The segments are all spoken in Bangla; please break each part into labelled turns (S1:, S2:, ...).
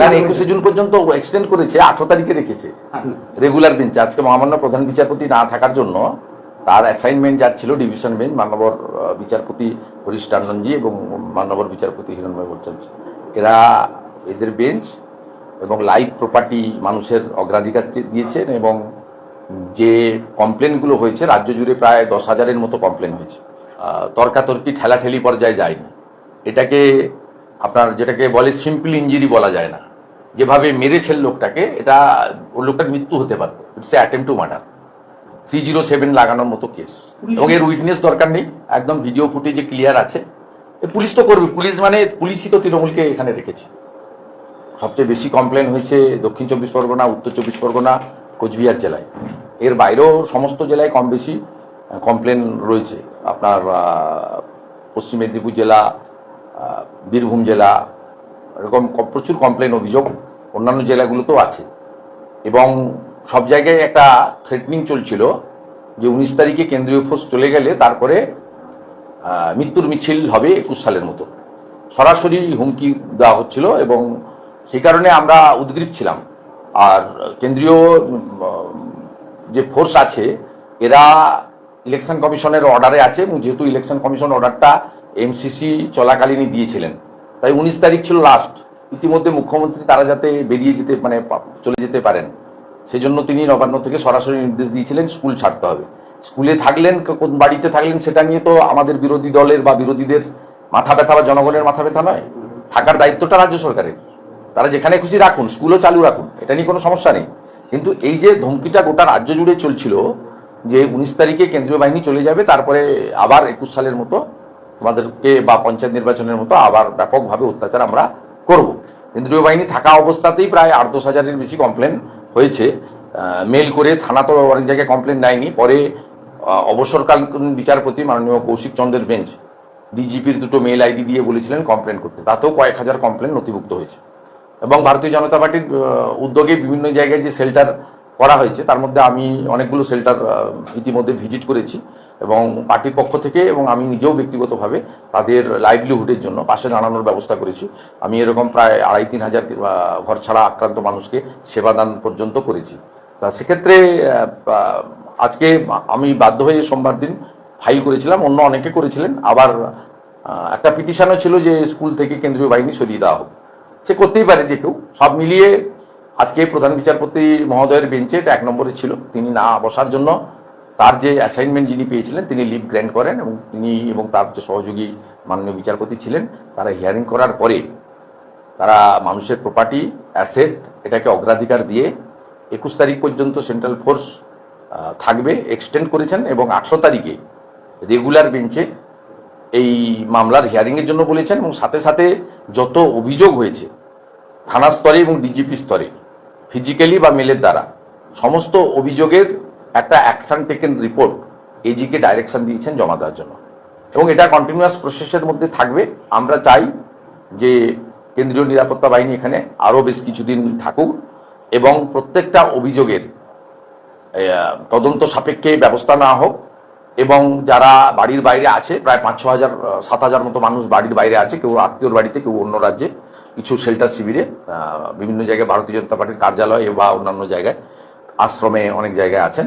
S1: না একুশে জুন পর্যন্ত এক্সটেন্ড করেছে আঠারো তারিখে রেখেছে। রেগুলার বেঞ্চে আজকে মহামান্য প্রধান বিচারপতি না থাকার জন্য তার অ্যাসাইনমেন্ট যার ছিল ডিভিশন বেঞ্চ মান্যবর বিচারপতি হরিশ টান্ডনজি এবং মান্যবর বিচারপতি হিরণময় ভট্টাচার্য এরা এদের বেঞ্চ এবং লাইভ প্রপার্টি মানুষের অগ্রাধিকার দিয়েছেন এবং যে কমপ্লেনগুলো হয়েছে রাজ্য জুড়ে প্রায় দশ হাজারের মতো কমপ্লেন হয়েছে। তর্কাতর্কি ঠেলাঠেলি পর্যায়ে যায়নি। এটাকে আপনার যেটাকে বলে সিম্পল ইঞ্জুরি বলা যায় না। যেভাবে মেরেছেন লোকটাকে এটা ওই লোকটার মৃত্যু হতে পারত। It's attempt to murder three zero seven লাগানোর মতো কেস এবং এর উইটনেস দরকার নেই। একদম ভিডিও ফুটেজে ক্লিয়ার আছে। এ পুলিশ তো করবে। পুলিশ মানে পুলিশই তো তৃণমূলকে এখানে রেখেছে। সবচেয়ে বেশি কমপ্লেন হয়েছে দক্ষিণ চব্বিশ পরগনা উত্তর চব্বিশ পরগনা কোচবিহার জেলায়। এর বাইরেও সমস্ত জেলায় কম বেশি কমপ্লেন রয়েছে। আপনার পশ্চিম মেদিনীপুর জেলা বীরভূম জেলা, এরকম প্রচুর কমপ্লেন অভিযোগ, অন্যান্য জেলাগুলোতেও আছে। এবং সব জায়গায় একটা থ্রেটনিং চলছিল যে উনিশ তারিখে কেন্দ্রীয় ফোর্স চলে গেলে তারপরে মৃত্যুর মিছিল হবে একুশ সালের মতো। সরাসরি হুমকি দেওয়া হচ্ছিল এবং সেই কারণে আমরা উদ্গ্রীব ছিলাম। আর কেন্দ্রীয় যে ফোর্স আছে, এরা ইলেকশন কমিশনের অর্ডারে আছে। এবং যেহেতু ইলেকশন কমিশন অর্ডারটা এমসিসি চলাকালীনই দিয়েছিলেন। তাই উনিশ তারিখ ছিল লাস্ট ইতিমধ্যে মুখ্যমন্ত্রী তারা যাতে বেরিয়ে যেতে মানে চলে যেতে পারেন। সেজন্য তিনি নবান্ন থেকে সরাসরি নির্দেশ দিয়েছিলেন, স্কুল ছাড়তে হবে। স্কুলে থাকলেন কোন বাড়িতে থাকলেন, সেটা নিয়ে তো আমাদের বিরোধী দলের বা বিরোধীদের মাথা ব্যথা বা জনগণের মাথা ব্যথা নয়। থাকার দায়িত্বটা রাজ্য সরকারের। তারা যেখানে খুশি রাখুন, স্কুলও চালু রাখুন, এটা নিয়ে কোনো সমস্যা নেই। কিন্তু এই যে ধমকিটা গোটা রাজ্য জুড়ে চলছিল, যে উনিশ তারিখে কেন্দ্রীয় বাহিনী চলে যাবে, তারপরে আবার একুশ সালের মতো তোমাদেরকে বা পঞ্চায়েত নির্বাচনের মতো আবার ব্যাপকভাবে অত্যাচার আমরা করব। কেন্দ্রীয় বাহিনী থাকা অবস্থাতেই প্রায় আট দশ হাজারের বেশি কমপ্লেন হয়েছে। মেল করে থানা তো অনেক জায়গায় কমপ্লেন নেয়নি। পরে অবসরকালীন বিচারপতি মাননীয় কৌশিক চন্দ্রের বেঞ্চ ডিজিপির দুটো মেল আইডি দিয়ে বলেছিলেন কমপ্লেন করতে। তাতেও কয়েক হাজার কমপ্লেন নথিভুক্ত হয়েছে। এবং ভারতীয় জনতা পার্টির উদ্যোগে বিভিন্ন জায়গায় যে শেল্টার করা হয়েছে, তার মধ্যে আমি অনেকগুলো শেল্টার ইতিমধ্যে ভিজিট করেছি। এবং পার্টির পক্ষ থেকে এবং আমি নিজেও ব্যক্তিগতভাবে তাদের লাইভলিহুডের জন্য পাশে দাঁড়ানোর ব্যবস্থা করেছি। আমি এরকম প্রায় আড়াই তিন হাজার ঘর ছাড়া আক্রান্ত মানুষকে সেবাদান পর্যন্ত করেছি। তা সেক্ষেত্রে আজকে আমি বাধ্য হয়ে সোমবার দিন ফাইল করেছিলাম, অন্য অনেকে করেছিলেন। আবার একটা পিটিশনও ছিল যে স্কুল থেকে কেন্দ্রীয় বাহিনী সরিয়ে দেওয়া হোক। সে করতেই পারে যে কেউ। সব মিলিয়ে আজকে প্রধান বিচারপতি মহোদয়ের বেঞ্চে এটা এক নম্বরে ছিল। তিনি না বসার জন্য তার যে অ্যাসাইনমেন্ট যিনি পেয়েছিলেন, তিনি লিভ গ্র্যান্ট করেন এবং তিনি এবং তার যে সহযোগী মাননীয় বিচারপতি ছিলেন, তারা হিয়ারিং করার পরে তারা মানুষের প্রপার্টি অ্যাসেট এটাকে অগ্রাধিকার দিয়ে একুশ তারিখ পর্যন্ত সেন্ট্রাল ফোর্স থাকবে এক্সটেন্ড করেছেন এবং আঠারো তারিখে রেগুলার বেঞ্চে এই মামলার হিয়ারিংয়ের জন্য বলেছেন এবং সাথে সাথে যত অভিযোগ হয়েছে, থানা স্তরে এবং ডিজিপি স্তরে ফিজিক্যালি বা মেলের দ্বারা, সমস্ত অভিযোগের একটা অ্যাকশন টেকেন রিপোর্ট এজিকে ডাইরেকশন দিয়েছেন জমা দেওয়ার জন্য। এবং এটা কন্টিনিউয়াস প্রসেসের মধ্যে থাকবে। আমরা চাই যে কেন্দ্রীয় নিরাপত্তা বাহিনী এখানে আরও বেশ কিছুদিন থাকুক এবং প্রত্যেকটা অভিযোগের তদন্ত সাপেক্ষে ব্যবস্থা নেওয়া হোক এবং যারা বাড়ির বাইরে আছে, প্রায় পাঁচ ছ হাজার, সাত হাজার মতো মানুষ বাড়ির বাইরে আছে, কেউ আত্মীয়র বাড়িতে, কেউ অন্য রাজ্যে, কিছু শেল্টার শিবিরে বিভিন্ন জায়গায় ভারতীয় জনতা পার্টির কার্যালয় বা অন্যান্য জায়গায়, আশ্রমে অনেক জায়গায় আছেন।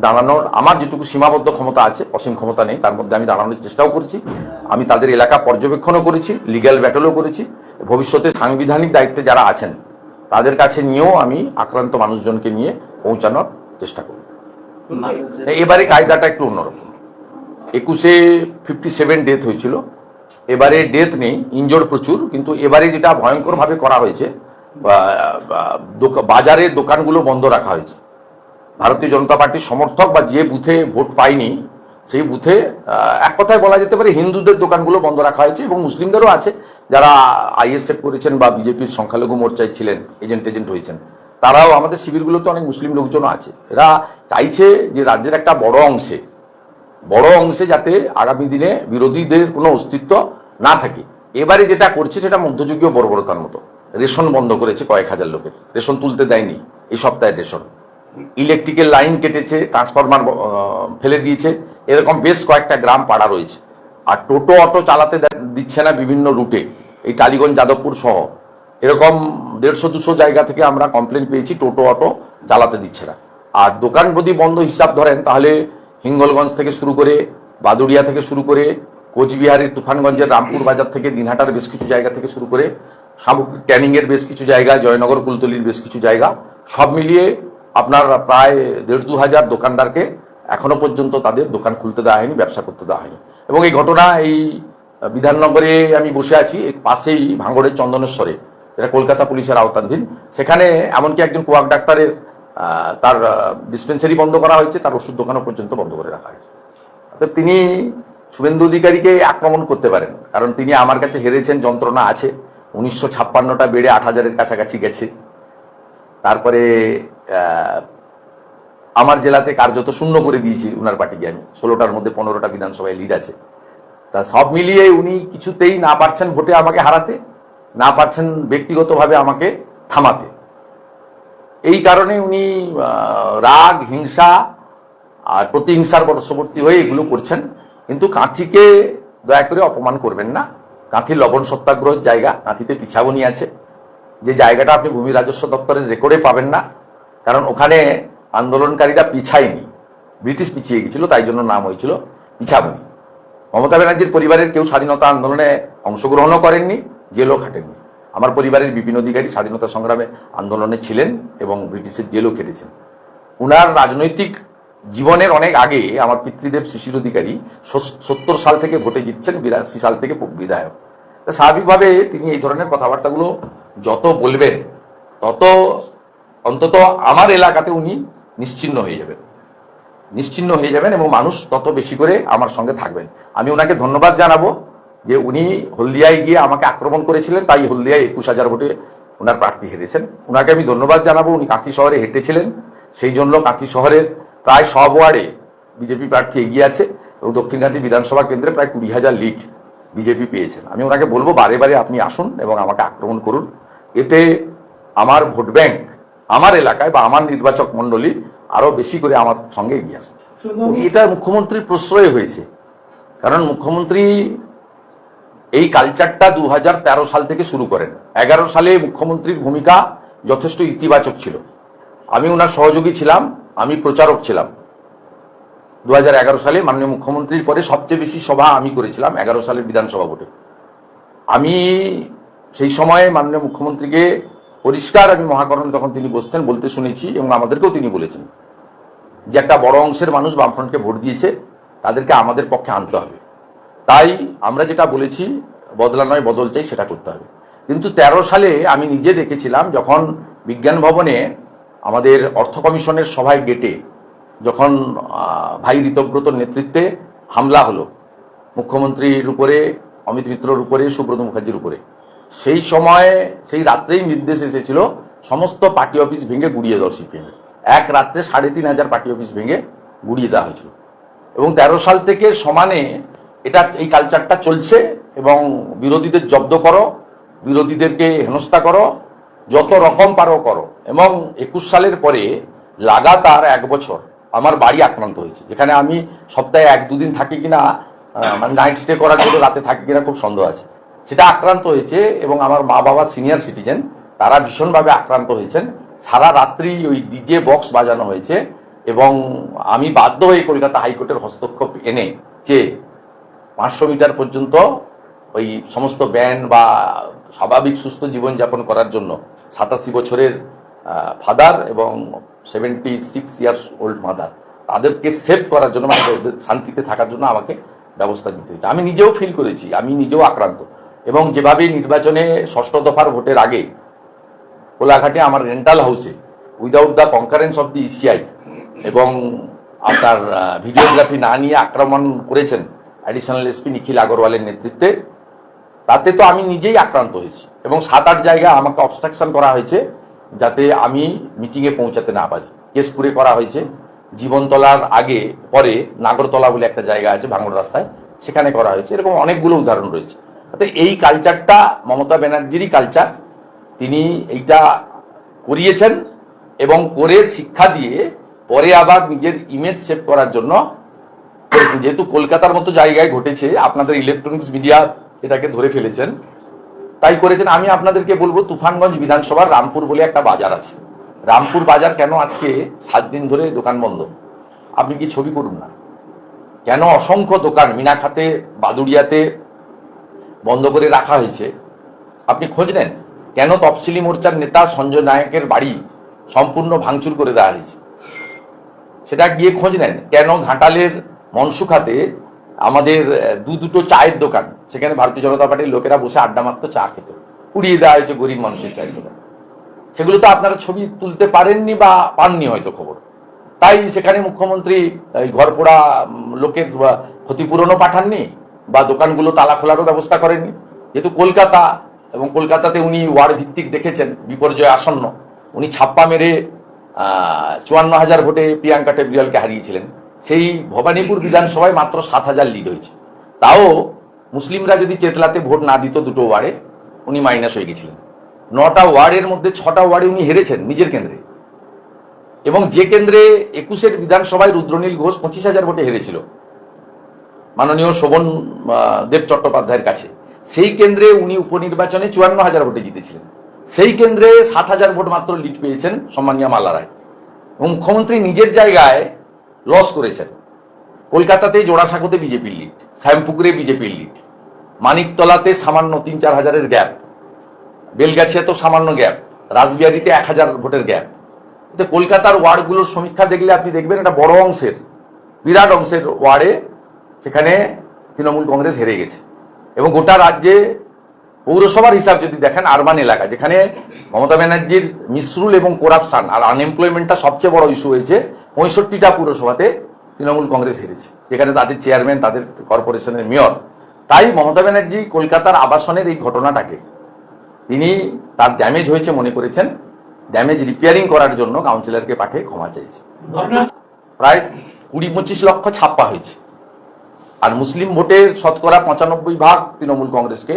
S1: দাঁড়ানোর আমার যেটুকু সীমাবদ্ধ ক্ষমতা আছে, অসীম ক্ষমতা নেই, তার মধ্যে আমি দাঁড়ানোর চেষ্টাও করছি। আমি তাদের এলাকা পর্যবেক্ষণও করেছি লিগ্যাল ব্যাটলও করেছি। ভবিষ্যতে সাংবিধানিক দায়িত্বে যারা আছেন, তাদের কাছে নিয়েও আমি আক্রান্ত মানুষজনকে নিয়ে পৌঁছানোর চেষ্টা করি। এবারে কায়দাটা একটু অন্যরকম। একুশে ফিফটি সেভেন ডেথ হয়েছিল। এবারে ডেথ নেই ইনজোর প্রচুর, কিন্তু এবারে যেটা ভয়ঙ্করভাবে করা হয়েছে, বা- বা- বাজারের দোকানগুলো বন্ধ রাখা হয়েছে। ভারতীয় জনতা পার্টির সমর্থক বা যে বুথে ভোট পায়নি, সেই বুথে এক কথায় বলা যেতে পারে হিন্দুদের দোকানগুলো বন্ধ রাখা হয়েছে এবং মুসলিমদেরও আছে যারা আইএসএফ করেছেন বা বিজেপির সংখ্যালঘু মোর্চায় ছিলেন, এজেন্ট এজেন্ট হয়েছেন। তারাও আমাদের শিবিরগুলোতে অনেক মুসলিম লোকজনও আছে। এরা চাইছে যে রাজ্যের একটা বড় অংশে বড় অংশে যাতে আগামী দিনে বিরোধীদের কোনো অস্তিত্ব না থাকে। এবারে যেটা করছে সেটা মধ্যযুগীয় বর্বরতার মতো। রেশন বন্ধ করেছে কয়েক হাজার লোকের। রেশন তুলতে দেয়নি। এই সপ্তাহের রেশন। ইলেকট্রিকের লাইন কেটেছে ট্রান্সফরমার ফেলে দিয়েছে। এরকম বেশ কয়েকটা গ্রাম পাড়া রয়েছে। আর টোটো অটো চালাতে দিচ্ছে না বিভিন্ন রুটে, এই টালিগঞ্জ যাদবপুর সহ। এরকম দেড়শো, দুশো জায়গা থেকে আমরা কমপ্লেন পেয়েছি, টোটো, অটো চালাতে দিচ্ছে না। আর দোকান যদি বন্ধ হিসাব ধরেন, তাহলে হিঙ্গলগঞ্জ থেকে শুরু করে, বাদুড়িয়া থেকে শুরু করে, কোচবিহারের তুফানগঞ্জের রামপুর বাজার থেকে, দিনহাটার বেশ কিছু জায়গা থেকে শুরু করে সামগ্রিক ক্যানিংয়ের বেশ কিছু জায়গা, জয়নগর, কুলতলির বেশ কিছু জায়গা, সব মিলিয়ে আপনার প্রায় দেড় দু হাজার দোকানদারকে এখনও পর্যন্ত তাদের দোকান খুলতে দেওয়া হয়নি, ব্যবসা করতে দেওয়া হয়নি। এবং এই ঘটনা এই বিধাননগরে আমি বসে আছি পাশেই ভাঙড়ের চন্দনেশ্বরে, এটা কলকাতা পুলিশের আওতাধীন। সেখানে এমনকি একজন কোয়াক ডাক্তারের তার ডিসপেন্সারি বন্ধ করা হয়েছে, তার ওষুধ দোকানও পর্যন্ত বন্ধ করে রাখা হয়েছে। অতএব তিনি শুভেন্দু অধিকারীকে আক্রমণ করতে পারেন, কারণ তিনি আমার কাছে হেরেছেন, যন্ত্রণা আছে। উনিশশো ছাপ্পান্নটা বেড়ে আট হাজারের কাছাকাছি গেছে। তারপরে আমার জেলাতে কার্যত শূন্য করে দিয়েছি উনার পার্টিকে আমি। ষোলোটার মধ্যে পনেরোটা বিধানসভায় লিড আছে। তা সব মিলিয়ে উনি কিছুতেই না পারছেন ভোটে আমাকে হারাতে, না পারছেন ব্যক্তিগতভাবে আমাকে থামাতে। এই কারণে উনি রাগ, হিংসা আর প্রতিহিংসার বর্ষবর্তী হয়ে এগুলো করছেন। কিন্তু কাঁথিকে দয়া করে অপমান করবেন না। কাঁথি লবণ সত্যাগ্রহের জায়গা, কাঁথিতে পিছাবনি আছে। যে জায়গাটা আপনি ভূমি রাজস্ব দপ্তরের রেকর্ডে পাবেন না কারণ ওখানে আন্দোলনকারীরা পিছায়নি। ব্রিটিশ পিছিয়ে গেছিল, তাই জন্য নাম হয়েছিল পিছাবনি। মমতা ব্যানার্জির পরিবারের কেউ স্বাধীনতা আন্দোলনে অংশগ্রহণও করেননি, জেলও খাটেননি। আমার পরিবারের বিপিন অধিকারী স্বাধীনতা সংগ্রামে আন্দোলনে ছিলেন এবং ব্রিটিশের জেলও কেটেছেন উনার রাজনৈতিক জীবনের অনেক আগে আমার পিতৃদেব শিশির অধিকারী সত্তর সাল থেকে ভোটে জিতছেন, বিরাশি সাল থেকে বিধায়ক। স্বাভাবিকভাবে তিনি এই ধরনের কথাবার্তাগুলো যত বলবেন, তত অন্তত আমার এলাকাতে উনি নিশ্চিন্ন হয়ে যাবেন। নিশ্চিন্ন হয়ে যাবেন এবং মানুষ তত বেশি করে আমার সঙ্গে থাকবেন। আমি ওনাকে ধন্যবাদ জানাব যে উনি হলদিয়ায় গিয়ে আমাকে আক্রমণ করেছিলেন, তাই হলদিয়ায় একুশ হাজার ভোটে ওনার প্রার্থী হেরেছেন। ওনাকে আমি ধন্যবাদ জানাব, উনি কাঁথি শহরে হেঁটেছিলেন। সেই জন্য কাঁথি শহরের প্রায় সব ওয়ার্ডে বিজেপি প্রার্থী এগিয়ে আছে এবং দক্ষিণ কান্তি বিধানসভা কেন্দ্রে প্রায় কুড়ি হাজার লিড বিজেপি পেয়েছেন। আমি ওনাকে বলব, বারে বারে আপনি আসুন এবং আমাকে আক্রমণ করুন। এতে আমার ভোট ব্যাংক আমার এলাকায় বা আমার নির্বাচক মণ্ডলী আরও বেশি করে আমার সঙ্গে এগিয়ে আসবে। এটা মুখ্যমন্ত্রীর প্রশ্রয় হয়েছে। কারণ মুখ্যমন্ত্রী এই কালচারটা দু হাজার তেরো সাল থেকে শুরু করেন। এগারো সালে মুখ্যমন্ত্রীর ভূমিকা যথেষ্ট ইতিবাচক ছিল। আমি ওনার সহযোগী ছিলাম আমি প্রচারক ছিলাম। দু হাজার এগারো সালে মাননীয় মুখ্যমন্ত্রীর পরে সবচেয়ে বেশি সভা আমি করেছিলাম এগারো সালের বিধানসভা ভোটে। আমি সেই সময়ে মাননীয় মুখ্যমন্ত্রীকে পরিষ্কার আমি মহাকরণ তখন তিনি বসতেন বলতে শুনেছি এবং আমাদেরকেও তিনি বলেছেন যে একটা বড় অংশের মানুষ বামফ্রন্টকে ভোট দিয়েছে, তাদেরকে আমাদের পক্ষে আনতে হবে। তাই আমরা যেটা বলেছি, বদলা নয়, বদল চাই, সেটা করতে হবে। কিন্তু ১৩ সালে আমি নিজে দেখেছিলাম যখন বিজ্ঞান ভবনে আমাদের অর্থ কমিশনের সভায় গেটে যখন ভাই ঋতব্রতর নেতৃত্বে হামলা হলো, মুখ্যমন্ত্রীর উপরে, অমিত মিত্রর উপরে, সুব্রত মুখার্জির উপরে। সেই সময়ে, সেই রাত্রেই নির্দেশ এসেছিল, সমস্ত পার্টি অফিস ভেঙে গুড়িয়ে দেওয়া সিপিএমের এক রাত্রে সাড়ে তিন হাজার পার্টি অফিস ভেঙে গুড়িয়ে দেওয়া হয়েছিল। এবং তেরো সাল থেকে সমানে এটা, এই কালচারটা চলছে এবং বিরোধীদের জব্দ করো, বিরোধীদেরকে হেনস্থা করো, যত রকম পারো করো। এবং একুশ সালের পরে লাগাতার এক বছর আমার বাড়ি আক্রান্ত হয়েছে, যেখানে আমি সপ্তাহে এক দুদিন থাকি কিনা মানে নাইট স্টে করার জন্য রাতে থাকি কিনা খুব সন্দেহ আছে। সেটা আক্রান্ত হয়েছে এবং আমার মা বাবা সিনিয়র সিটিজেন তারা ভীষণভাবে আক্রান্ত হয়েছেন। সারা রাত্রি ওই ডিজে বক্স বাজানো হয়েছে এবং আমি বাধ্য হয়ে কলকাতা হাইকোর্টের হস্তক্ষেপ এনে যে পাঁচশো মিটার পর্যন্ত ওই সমস্ত ব্যান বা স্বাভাবিক সুস্থ জীবনযাপন করার জন্য সাতাশি বছরের ফাদার এবং seventy six years old mother তাদেরকে সেভ করার জন্য মানে শান্তিতে থাকার জন্য আমাকে ব্যবস্থা নিতে হয়েছে। আমি নিজেও ফিল করেছি, আমি নিজেও আক্রান্ত। এবং যেভাবে নির্বাচনে ষষ্ঠ দফার ভোটের আগে কোলাঘাটে আমার রেন্টাল হাউসে without the concurrence of the ECI এবং আপনার ভিডিওগ্রাফি না নিয়ে আক্রমণ করেছেন অ্যাডিশনাল এসপি নিখিল আগরওয়ালের নেতৃত্বে, তাতে তো আমি নিজেই আক্রান্ত হয়েছি এবং সাত আট জায়গায় আমাকে অবস্ট্রাকশন করা হয়েছে যাতে আমি মিটিংয়ে পৌঁছাতে না পারি। কেশপুরে করা হয়েছে। জীবনতলার আগে, পরে নাগরতলা বলে একটা জায়গা আছে ভাঙড় রাস্তায়, সেখানে করা হয়েছে। এরকম অনেকগুলো উদাহরণ রয়েছে। অর্থাৎ এই কালচারটা মমতা ব্যানার্জিরই কালচার তিনি এইটা করিয়েছেন এবং করে শিক্ষা দিয়ে পরে আবার নিজের ইমেজ সেভ করার জন্য। যেহেতু কলকাতার মতো জায়গায় ঘটেছে, আপনাদের ইলেকট্রনিক্স মিডিয়া এটাকে ধরে ফেলেছেন, তাই করেছেন। আমি আপনাদেরকে বলব, তুফানগঞ্জ বিধানসভার রামপুর বলে একটা বাজার আছে। রামপুর বাজার কেন আজকে সাত দিন ধরে দোকান বন্ধ? আপনি কি ছবি করুন না? কেন অসংখ্য দোকান, মিনাখাতে, বাদুড়িয়াতে বন্ধ করে রাখা হয়েছে। আপনি খোঁজ নেন, কেন তফসিলি মোর্চার নেতা সঞ্জয় নায়কের বাড়ি সম্পূর্ণ ভাঙচুর করে দেওয়া হয়েছে? সেটা গিয়ে খোঁজ নেন, কেন ঘাটালের মনসুখাতে আমাদের দু দুটো চায়ের দোকান, সেখানে ভারতীয় জনতা পার্টির লোকেরা বসে আড্ডা মারতো, চা খেত উড়িয়ে দেওয়া হয়েছে গরিব মানুষের চায়ের দোকান। সেগুলো তো আপনারা ছবি তুলতে পারেননি বা পাননি হয়তো খবর। তাই সেখানে মুখ্যমন্ত্রী, এই ঘর লোকের ক্ষতিপূরণও পাঠাননি বা দোকানগুলো তালা খোলারও ব্যবস্থা করেননি। যেহেতু কলকাতা এবং কলকাতাতে উনি ওয়ার্ড ভিত্তিক দেখেছেন, বিপর্যয় আসন্ন। উনি ছাপ্পা মেরে চুয়ান্ন হাজার ভোটে প্রিয়াঙ্কা টেবরিয়ালকে হারিয়েছিলেন। সেই ভবানীপুর বিধানসভায় মাত্র সাত হাজার লিড হয়েছে। তাও মুসলিমরা যদি চেতলাতে ভোট না দিত দুটো ওয়ার্ডে, উনি মাইনাস হয়ে গেছিলেন। নটা ওয়ার্ডের মধ্যে ছটা ওয়ার্ডে উনি হেরেছেন নিজের কেন্দ্রে। এবং যে কেন্দ্রে একুশের বিধানসভায় রুদ্রনীল ঘোষ পঁচিশ হাজার ভোটে হেরেছিল মাননীয় শোভন দেব চট্টোপাধ্যায়ের কাছে। সেই কেন্দ্রে উনি উপনির্বাচনে চুয়ান্ন হাজার ভোটে জিতেছিলেন। সেই কেন্দ্রে সাত হাজার ভোট মাত্র লিড পেয়েছেন সম্মানীয় মাল্লা রায়। এবং মুখ্যমন্ত্রী নিজের জায়গায় লস করেছেন। কলকাতাতে জোড়াসাঁকোতে বিজেপির লিড শ্যামপুকুরে বিজেপির লিড মানিকতলাতে সামান্য তিন চার হাজারের গ্যাপ বেলগাছিয়া তো সামান্য গ্যাপ রাসবিহারিতে এক হাজার ভোটের গ্যাপ কলকাতার ওয়ার্ডগুলোর সমীক্ষা দেখলে আপনি দেখবেন এটা বড় অংশের, বিরাট অংশের ওয়ার্ডে সেখানে তৃণমূল কংগ্রেস হেরে গেছে। এবং গোটা রাজ্যে পৌরসভার হিসাব যদি দেখেন আরবান এলাকা যেখানে মমতা ব্যানার্জির মিসরুল এবং করাপশন আর আনএমপ্লয়মেন্টটা সবচেয়ে বড় ইস্যু হয়েছে পঁয়ষট্টিটা পৌরসভাতে তৃণমূল কংগ্রেস হেরেছে যেখানে তাদের চেয়ারম্যান তাদের কর্পোরেশনের মেয়র তাই মমতা ব্যানার্জি কলকাতার আবাসনের এই ঘটনাটাকে তিনি তার ড্যামেজ হয়েছে মনে করেছেন ড্যামেজ রিপেয়ারিং করার জন্য কাউন্সিলরকে পাঠিয়ে ক্ষমা চেয়েছে। প্রায় কুড়ি পঁচিশ লক্ষ ছাপ্পা হয়েছে। আর মুসলিম ভোটের শতকরা পঁচানব্বই ভাগ তৃণমূল কংগ্রেসকে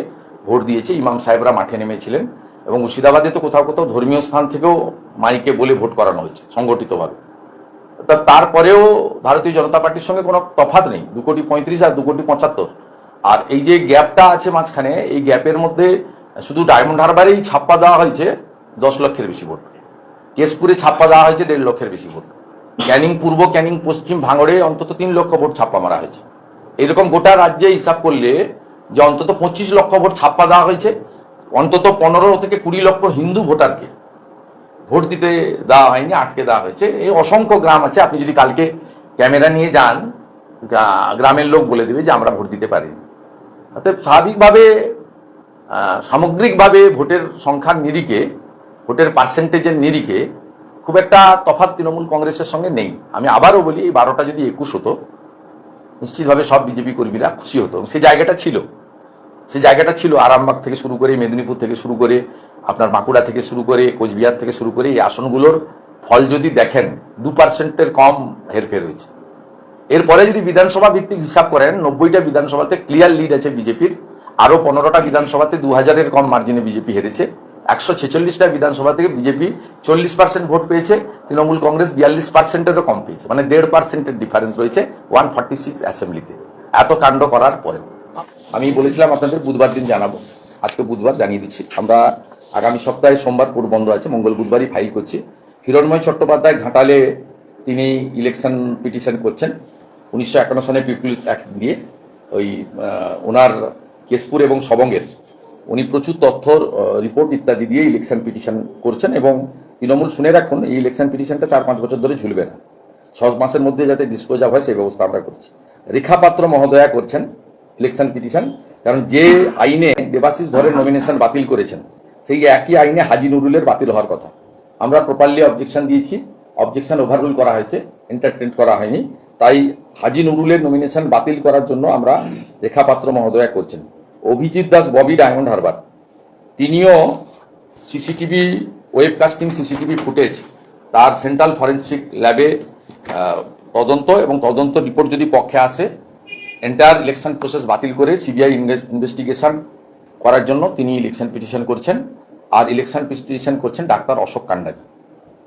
S1: ভোট দিয়েছে, ইমাম সাহেবরা মাঠে নেমেছিলেন। এবং মুর্শিদাবাদে তো কোথাও কোথাও ধর্মীয় স্থান থেকেও মাইকে বলে ভোট করানো হয়েছে, সংগঠিতভাবে। তা তারপরেও ভারতীয় জনতা পার্টির সঙ্গে কোনো তফাৎ নেই, দু কোটি পঁয়ত্রিশ আর দু কোটি পঁচাত্তর। আর এই যে গ্যাপটা আছে মাঝখানে, এই গ্যাপের মধ্যে শুধু ডায়মন্ড হারবারেই ছাপ্পা দেওয়া হয়েছে দশ লক্ষের বেশি ভোট। কেশপুরে ছাপ্পা দেওয়া হয়েছে দেড় লক্ষের বেশি ভোট। ক্যানিং পূর্ব, ক্যানিং পশ্চিম ভাঙড়ে অন্তত তিন লক্ষ ভোট ছাপ্পা মারা হয়েছে। এরকম গোটা রাজ্যে হিসাব করলে যে অন্তত পঁচিশ লক্ষ ভোট ছাপ্পা দেওয়া হয়েছে, অন্তত পনেরো থেকে কুড়ি লক্ষ হিন্দু ভোটারকে ভোট দিতে দেওয়া হয়নি, আটকে দেওয়া হয়েছে। এই অসংখ্য গ্রাম আছে, আপনি যদি কালকে ক্যামেরা নিয়ে যান গ্রামের লোক বলে দেবে যে আমরা ভোট দিতে পারিনি। অর্থাৎ স্বাভাবিকভাবে সামগ্রিকভাবে ভোটের সংখ্যার নিরিখে, ভোটের পার্সেন্টেজের নিরিখে খুব একটা তফাৎ তৃণমূল কংগ্রেসের সঙ্গে নেই। আমি আবারও বলি, এই বারোটা যদি একুশ হতো নিশ্চিতভাবে সব বিজেপি কর্মীরা খুশি হতো। সে জায়গাটা ছিল। সে জায়গাটা ছিল আরামবাগ থেকে শুরু করে, মেদিনীপুর থেকে শুরু করে, আপনার বাঁকুড়া থেকে শুরু করে, কোচবিহার থেকে শুরু করে এই আসনগুলোর ফল যদি দেখেন, দু পার্সেন্টের কম হেরফের হয়েছে। এরপরে যদি বিধানসভা ভিত্তিক হিসাব করেন, নব্বইটা বিধানসভাতে ক্লিয়ার লিড আছে বিজেপির আরও পনেরোটা বিধানসভাতে দু হাজারের কম মার্জিনে বিজেপি হেরেছে। একশো ছেচল্লিশটা বিধানসভা থেকে বিজেপি চল্লিশ পার্সেন্ট ভোট পেয়েছে, তৃণমূল কংগ্রেস বিয়াল্লিশ পার্সেন্টেরও কম পেয়েছে মানে দেড় পার্সেন্টের ডিফারেন্স রয়েছে ওয়ান ফর্টি সিক্স অ্যাসেম্বলিতে এত কাণ্ড করার পরেও। আমি বলেছিলাম আপনাদের বুধবার দিন জানাব। আজকে বুধবার জানিয়ে দিচ্ছি। আমরা আগামী সপ্তাহে সোমবার কোর্ট বন্ধ আছে, মঙ্গল বুধবারই ফাইল করছি। হিরণময় চট্টোপাধ্যায় ঘাটালে তিনি ইলেকশন পিটিশন করছেন, উনিশশো একান্ন সনে পিপুলস অ্যাক্ট দিয়ে ওই ওনার কেশপুর এবং সবঙ্গের উনি প্রচুর তথ্য রিপোর্ট ইত্যাদি দিয়ে ইলেকশন পিটিশন করছেন এবং তৃণমূল শুনে রাখুন, এই ইলেকশন পিটিশনটা চার পাঁচ বছর ধরে ঝুলবে না। ছ মাসের মধ্যে যাতে ডিসপোজ অফ হয় সেই ব্যবস্থা আমরা করছি। রেখা পাত্র মহোদয়া করছেন ইলেকশন পিটিশন কারণ যে আইনে দেবাশিস ধরের নমিনেশন বাতিল করেছেন, সেই একই আইনে হাজি নুরুলের বাতিল হওয়ার কথা। আমরা প্রপারলি অবজেকশন দিয়েছি অবজেকশন ওভাররুল করা হয়েছে এন্টারটেন করা হয়নি। তাই হাজি নুরুলের নমিনেশন বাতিল করার জন্য আমরা রেখা পাত্র মহোদয়া করছেন। অভিজিৎ দাস, ববি ডায়মন্ড হারবার। তিনিও সিসিটিভি ওয়েবকাস্টিং সিসিটিভি ফুটেজ তার সেন্ট্রাল ফরেন্সিক ল্যাবে তদন্ত এবং তদন্ত রিপোর্ট যদি পক্ষে আসে এন্টায়ার ইলেকশন প্রসেস বাতিল করে সিবিআই ইনভেস্টিগেশন করার জন্য তিনি ইলেকশন পিটিশন করছেন। আর ইলেকশন পিটিশন করছেন ডাক্তার অশোক কান্ডারি।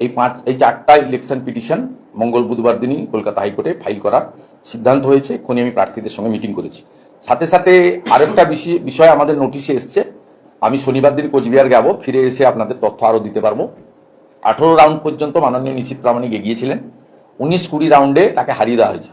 S1: এই পাঁচ, এই চারটা ইলেকশন পিটিশন মঙ্গল বুধবার দিনই কলকাতা হাইকোর্টে ফাইল করার সিদ্ধান্ত হয়েছে। এক্ষুনি আমি প্রার্থীদের সঙ্গে মিটিং করেছি। সাথে সাথে আরেকটা বিষয়- আমাদের নোটিশে এসছে। আমি শনিবার দিন কোচবিহার যাব, ফিরে এসে আপনাদের তথ্য আরও দিতে পারব। আঠেরো রাউন্ড পর্যন্ত মাননীয় নিশ্চিত প্রামাণিক এগিয়েছিলেন। উনিশ কুড়ি রাউন্ডে তাকে হারিয়ে দেওয়া হয়েছে।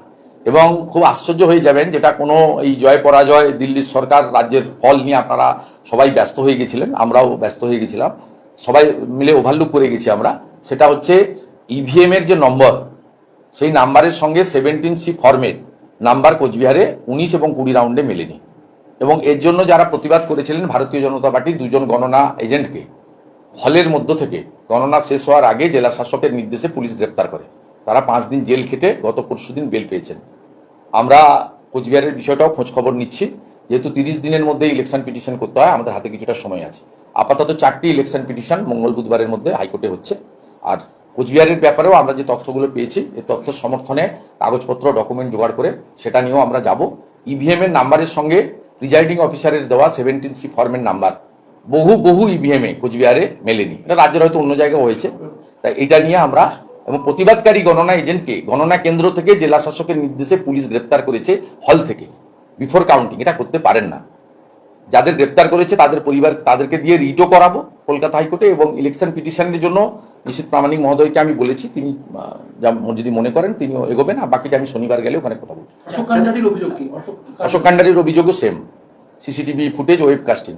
S1: এবং খুব আশ্চর্য হয়ে যাবেন, যেটা কোনো এই জয় পরাজয় দিল্লির সরকার, রাজ্যের ফল নিয়ে আপনারা সবাই ব্যস্ত হয়ে গেছিলেন, আমরাও ব্যস্ত হয়ে গেছিলাম। সবাই মিলে ওভারলুক করে গেছি আমরা। সেটা হচ্ছে ইভিএমের যে নম্বর সেই নাম্বারের সঙ্গে সেভেন্টিন সি ফর্মের নাম্বার কোচবিহারে উনিশ এবং কুড়ি রাউন্ডে মেলেনি। এবং এর জন্য যারা প্রতিবাদ করেছিলেন ভারতীয় জনতা পার্টির দুজন গণনা এজেন্টকে, হলের মধ্য থেকে গণনা শেষ হওয়ার আগে জেলা শাসকের নির্দেশে পুলিশ গ্রেপ্তার করে। তারা পাঁচ দিন জেল খেটে গত পরশুদিন বেল পেয়েছেন। আমরা কোচবিহারের বিষয়টাও খোঁজ খবর নিচ্ছি। যেহেতু তিরিশ দিনের মধ্যে ইলেকশন পিটিশন করতে হয়, আমাদের হাতে কিছুটা সময় আছে। আপাতত চারটি ইলেকশন পিটিশন মঙ্গল বুধবারের মধ্যে হাইকোর্টে হচ্ছে। আর কোচবিহারের ব্যাপারেও আমরা যে তথ্যগুলো পেয়েছি, এই তথ্য সমর্থনে কাগজপত্র ডকুমেন্ট জোগাড় করে সেটা নিয়েও আমরা যাব। ইভিএম এর নাম্বারের সঙ্গে রিজাইডিং অফিসারের দেওয়া সেভেন্টিন সি ফর্মের নাম্বার। বহু বহু ইভিএম এ কোচবিহারে মেলেনি। এটা রাজ্যের হয়তো অন্য জায়গায় হয়েছে। তাই এটা নিয়ে আমরা এবং প্রতিবাদকারী গণনা এজেন্টকে, গণনা কেন্দ্র থেকে জেলা শাসকের নির্দেশে পুলিশ গ্রেপ্তার করেছে হল থেকে। বিফোর কাউন্টিং, এটা করতে পারেন না। যাদের গ্রেপ্তার করেছে, তাদের পরিবার, তাদেরকে দিয়ে রিটও করাবো কলকাতা হাইকোর্টে এবং ইলেকশন পিটিশনের জন্য নিশ্চিত প্রামাণিক মহোদয়কে আমি বলেছি তিনি যা যদি মনে করেন তিনি এগোবেন আর বাকিটা আমি শনিবার গেলে ওখানে কথা বলব।
S2: অশোক কান্ডারির
S1: অভিযোগও সেম সিসিটিভি ফুটেজ ওয়েবকাস্টিং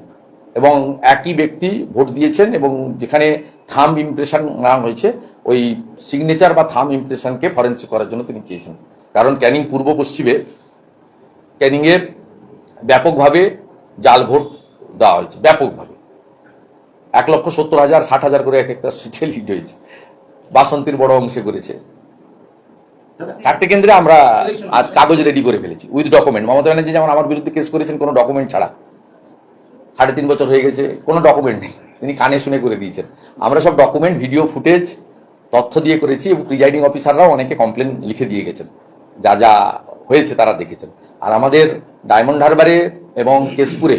S1: এবং একই ব্যক্তি ভোট দিয়েছেন এবং যেখানে থাম ইমপ্রেশন নেওয়া হয়েছে ওই সিগনেচার বা থাম ইমপ্রেশনকে ফরেন্সিক করার জন্য তিনি চেয়েছেন। কারণ ক্যানিং পূর্ব পশ্চিমে ক্যানিংয়ে ব্যাপকভাবে জাল ভোট দেওয়া হয়েছে ব্যাপকভাবে। এক লক্ষ সত্তর হাজার, ষাট হাজার করে এক একটা সিটে হয়েছে। বাসন্তীর বড় অংশে করেছে। চারটে কেন্দ্রে আমরা আজ কাগজ রেডি করে ফেলেছি উইথ ডকুমেন্ট মমতা ব্যানার্জি যেমন আমার বিরুদ্ধে কেস করেছেন, কোনো ডকুমেন্ট ছাড়া। সাড়ে তিন বছর হয়ে গেছে, কোনো ডকুমেন্ট নেই। তিনি কানে শুনে করে দিয়েছেন। আমরা সব ডকুমেন্ট ভিডিও ফুটেজ তথ্য দিয়ে করেছি এবং প্রিজাইডিং অফিসাররাও অনেকে কমপ্লেন লিখে দিয়ে গেছেন। যা যা হয়েছে তারা দেখেছেন। আর আমাদের ডায়মন্ড হারবারে এবং কেশপুরে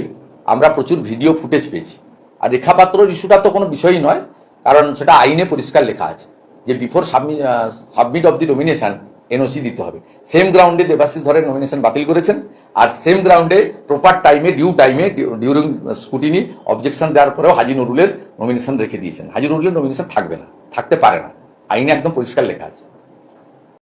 S1: আমরা প্রচুর ভিডিও ফুটেজ পেয়েছি। আর রেখাপাত্রর ইস্যুটা তো কোনো বিষয়ই নয়, কারণ সেটা আইনে পরিষ্কার লেখা আছে যে before submit of the nomination NOC দিতে হবে। সেম গ্রাউন্ডে দেবাশিস ধরের নমিনেশন বাতিল করেছেন, আর সেম গ্রাউন্ডে প্রপার টাইমে ডিউ টাইমে ডিউরিং স্কুটিনি অবজেকশন দেওয়ার পরেও হাজি নুরুলের নমিনেশন রেখে দিয়েছেন। হাজি নুরুলের নমিনেশন থাকবে না, থাকতে পারে না। আইনে একদম পরিষ্কার লেখা আছে।